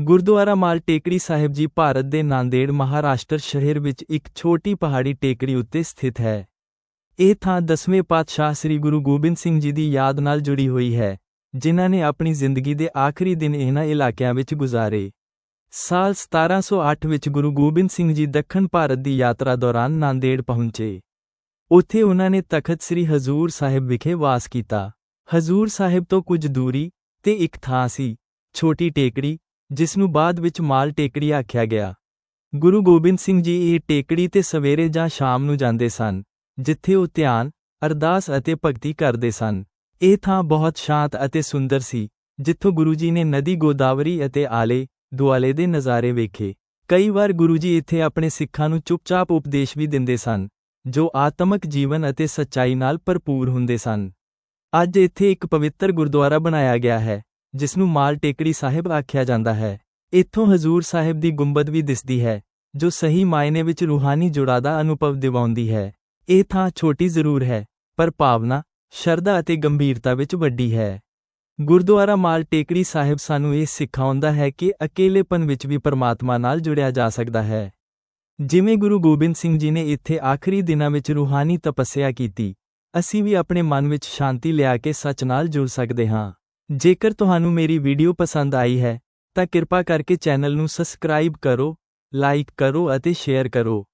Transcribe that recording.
ਗੁਰਦੁਆਰਾ ਮਾਲ ਟੇਕੜੀ ਸਾਹਿਬ ਜੀ ਭਾਰਤ ਦੇ ਨਾਂਦੇੜ ਮਹਾਰਾਸ਼ਟਰ ਸ਼ਹਿਰ ਵਿੱਚ ਇੱਕ ਛੋਟੀ ਪਹਾੜੀ ਟੇਕੜੀ ਉੱਤੇ ਸਥਿਤ ਹੈ। ਇਹ ਥਾਂ ਦਸਵੇਂ ਪਾਤਸ਼ਾਹ ਸ੍ਰੀ ਗੁਰੂ ਗੋਬਿੰਦ ਸਿੰਘ ਜੀ ਦੀ ਯਾਦ ਨਾਲ ਜੁੜੀ ਹੋਈ ਹੈ, ਜਿਨ੍ਹਾਂ ਨੇ ਆਪਣੀ ਜ਼ਿੰਦਗੀ ਦੇ ਆਖਰੀ ਦਿਨ ਇਹਨਾਂ ਇਲਾਕਿਆਂ ਵਿੱਚ ਗੁਜ਼ਾਰੇ। ਸਾਲ 1708 ਵਿੱਚ ਗੁਰੂ ਗੋਬਿੰਦ ਸਿੰਘ ਜੀ ਦੱਖਣ ਭਾਰਤ ਦੀ ਯਾਤਰਾ ਦੌਰਾਨ ਨਾਂਦੇੜ ਪਹੁੰਚੇ। ਉੱਥੇ ਉਹਨਾਂ ਨੇ ਤਖਤ ਸ੍ਰੀ ਹਜ਼ੂਰ ਸਾਹਿਬ ਵਿਖੇ ਵਾਸ ਕੀਤਾ। ਹਜ਼ੂਰ ਸਾਹਿਬ ਤੋਂ ਕੁਝ ਦੂਰੀ ਤੇ ਇੱਕ ਥਾਂ ਸੀ, ਛੋਟੀ ਟੇਕੜੀ ਜਿਸ ਨੂੰ ਬਾਅਦ ਵਿੱਚ ਮਾਲ ਟੇਕੜੀ ਆਖਿਆ ਗਿਆ। ਗੁਰੂ ਗੋਬਿੰਦ ਸਿੰਘ ਜੀ ਇਹ ਟੇਕੜੀ ਤੇ ਸਵੇਰੇ ਜਾਂ ਸ਼ਾਮ ਨੂੰ ਜਾਂਦੇ ਸਨ, ਜਿੱਥੇ ਉਹ ਧਿਆਨ, ਅਰਦਾਸ ਅਤੇ ਭਗਤੀ ਕਰਦੇ ਸਨ। ਇਹ ਥਾਂ ਬਹੁਤ ਸ਼ਾਂਤ ਅਤੇ ਸੁੰਦਰ ਸੀ, ਜਿੱਥੋਂ ਗੁਰੂ ਜੀ ਨੇ ਨਦੀ ਗੋਦਾਵਰੀ ਅਤੇ ਆਲੇ, ਦੁਆਲੇ ਦੇ ਨਜ਼ਾਰੇ ਵੇਖੇ। ਕਈ ਵਾਰ ਗੁਰੂ ਜੀ ਇੱਥੇ ਆਪਣੇ ਸਿੱਖਾਂ ਨੂੰ ਚੁੱਪਚਾਪ ਉਪਦੇਸ਼ ਵੀ ਦਿੰਦੇ ਸਨ, ਜੋ ਆਤਮਿਕ ਜੀਵਨ ਅਤੇ ਸੱਚਾਈ ਨਾਲ ਭਰਪੂਰ ਹੁੰਦੇ ਸਨ। ਅੱਜ ਇੱਥੇ ਇੱਕ ਪਵਿੱਤਰ ਗੁਰਦੁਆਰਾ ਬਣਾਇਆ ਗਿਆ ਹੈ। ਜਿਸ ਨੂੰ ਮਾਲ ਟੇਕੜੀ ਸਾਹਿਬ ਆਖਿਆ ਜਾਂਦਾ ਹੈ। ਇੱਥੋਂ ਹਜ਼ੂਰ ਸਾਹਿਬ ਦੀ ਗੁੰਬਦ ਵੀ ਦਿਸਦੀ ਹੈ, ਜੋ ਸਹੀ ਮਾਇਨੇ ਵਿੱਚ ਰੂਹਾਨੀ ਜੁੜਾ ਦਾ ਅਨੁਭਵ ਦਿਵਾਉਂਦੀ ਹੈ। ਇਹ ਥਾਂ ਛੋਟੀ ਜ਼ਰੂਰ ਹੈ, ਪਰ ਭਾਵਨਾ, ਸ਼ਰਧਾ ਅਤੇ ਗੰਭੀਰਤਾ ਵਿੱਚ ਵੱਡੀ ਹੈ। ਗੁਰਦੁਆਰਾ ਮਾਲ ਟੇਕੜੀ ਸਾਹਿਬ ਸਾਨੂੰ ਇਹ ਸਿਖਾਉਂਦਾ ਹੈ ਕਿ ਅਕੇਲੇਪਨ ਵਿੱਚ ਵੀ ਪਰਮਾਤਮਾ ਨਾਲ ਜੁੜਿਆ ਜਾ ਸਕਦਾ ਹੈ। ਜਿਵੇਂ ਗੁਰੂ ਗੋਬਿੰਦ ਸਿੰਘ ਜੀ ਨੇ ਇੱਥੇ ਆਖਰੀ ਦਿਨਾਂ ਵਿੱਚ ਰੂਹਾਨੀ ਤਪੱਸਿਆ ਕੀਤੀ, ਅਸੀਂ ਵੀ ਆਪਣੇ ਮਨ ਵਿੱਚ ਸ਼ਾਂਤੀ ਲਿਆ ਕੇ ਸੱਚ ਨਾਲ ਜੁੜ ਸਕਦੇ ਹਾਂ। ਜੇਕਰ ਤੁਹਾਨੂੰ ਮੇਰੀ ਵੀਡੀਓ ਪਸੰਦ ਆਈ ਹੈ, ਤਾਂ ਕਿਰਪਾ ਕਰਕੇ ਚੈਨਲ ਨੂੰ ਸਬਸਕ੍ਰਾਈਬ ਕਰੋ, ਲਾਈਕ ਕਰੋ ਅਤੇ ਸ਼ੇਅਰ ਕਰੋ।